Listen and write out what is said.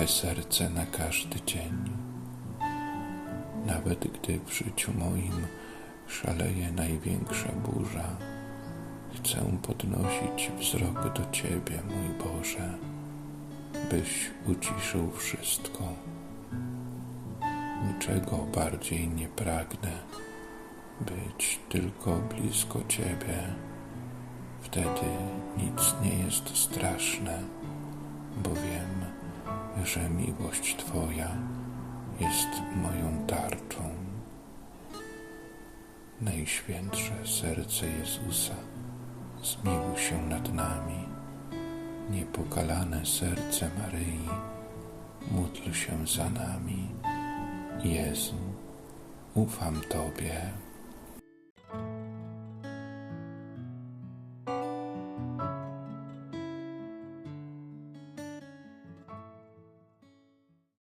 Twe serce na każdy dzień. Nawet gdy w życiu moim szaleje największa burza, chcę podnosić wzrok do Ciebie, mój Boże, byś uciszył wszystko. Niczego bardziej nie pragnę, być tylko blisko Ciebie. Wtedy nic nie jest straszne, bo wiem, że miłość Twoja jest moją tarczą. Najświętsze serce Jezusa, zmiłuj się nad nami. Niepokalane serce Maryi, módl się za nami. Jezu, ufam Tobie.